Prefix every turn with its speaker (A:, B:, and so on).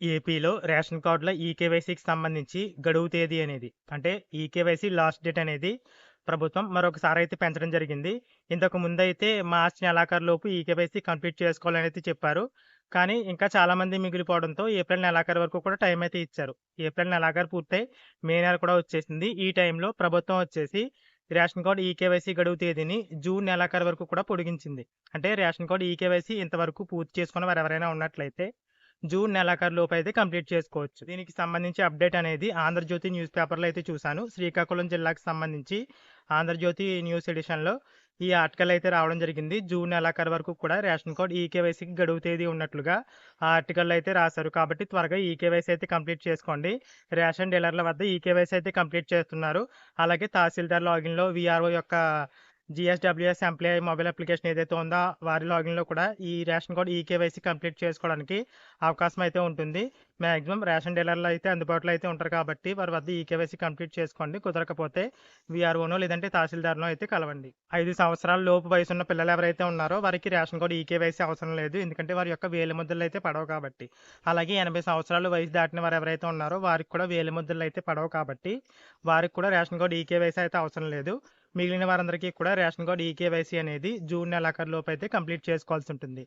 A: ఏపీలో రేషన్ కార్డుల ఈకేవైసీకి సంబంధించి గడువు తేదీ అనేది అంటే ఈకేవైసీ లాస్ట్ డేట్ అనేది ప్రభుత్వం మరొకసారి అయితే పెంచడం జరిగింది. ఇంతకు ముందు అయితే మార్చి నెలాఖరులోపు ఈకేవైసీ కంప్లీట్ చేసుకోవాలని అయితే చెప్పారు. కానీ ఇంకా చాలామంది మిగిలిపోవడంతో ఏప్రిల్ నెలాఖరు వరకు కూడా టైం అయితే ఇచ్చారు. ఏప్రిల్ నెలాఖరు పూర్తయి మే నెల కూడా వచ్చేసింది. ఈ టైంలో ప్రభుత్వం వచ్చేసి రేషన్ కార్డు ఈకేవైసీ గడువు తేదీని జూన్ నెలాఖరు వరకు కూడా పొడిగించింది. అంటే రేషన్ కార్డు ఈకేవైసీ ఇంతవరకు పూర్తి చేసుకున్న వారు ఎవరైనా ఉన్నట్లయితే జూన్ నెలాఖరు లోపు అయితే కంప్లీట్ చేసుకోవచ్చు. దీనికి సంబంధించి అప్డేట్ అనేది ఆంధ్రజ్యోతి న్యూస్ పేపర్లో అయితే చూశాను. శ్రీకాకుళం జిల్లాకు సంబంధించి ఆంధ్రజ్యోతి న్యూస్ ఎడిషన్లో ఈ ఆర్టికల్ అయితే రావడం జరిగింది. జూన్ నెలాఖరు వరకు కూడా రేషన్ కార్డ్ ఈకేవైసీకి గడువు తేదీ ఉన్నట్లుగా ఆ ఆర్టికల్ అయితే రాశారు. కాబట్టి త్వరగా ఈకేవైసీ అయితే కంప్లీట్ చేసుకోండి. రేషన్ డీలర్ల వద్ద ఈకేవైసీ అయితే కంప్లీట్ చేస్తున్నారు. అలాగే తహసీల్దార్ లాగిన్లో విఆర్ఓ యొక్క జిఎస్డబ్ల్యూఎస్ ఎంప్లాయీ మొబైల్ అప్లికేషన్ ఏదైతే ఉందో వారి లాగిన్లో కూడా ఈ రేషన్ కార్డ్ ఈకేవైసీ కంప్లీట్ చేసుకోవడానికి అవకాశం అయితే ఉంటుంది. మ్యాక్సిమం రేషన్ డీలర్లు అయితే అందుబాటులో అయితే ఉంటారు కాబట్టి వారి వద్ద ఈ కేవైసీ కంప్లీట్ చేసుకోండి. కుదరకపోతే విఆర్ఓనో లేదంటే తహసీల్దార్నో అయితే కలవండి. ఐదు సంవత్సరాల లోపు వయసు ఉన్న పిల్లలు ఎవరైతే ఉన్నారో వారికి రేషన్ కార్డు ఈకేవైసీ అవసరం లేదు. ఎందుకంటే వారి యొక్క వేలి ముద్దలు అయితే పడవు కాబట్టి. అలాగే ఎనభై సంవత్సరాలు వయసు దాటిన వారు ఎవరైతే ఉన్నారో వారికి కూడా వేలి ముద్దలు అయితే పడవు కాబట్టి వారికి కూడా రేషన్ కార్డు ఈకేవైసీ అయితే అవసరం లేదు. మిగిలిన వారందరికీ కూడా రేషన్ కార్డు ఈకేవైసీ అనేది జూన్ నెలాఖరు లోపు అయితే కంప్లీట్ చేసుకోవాల్సి ఉంటుంది.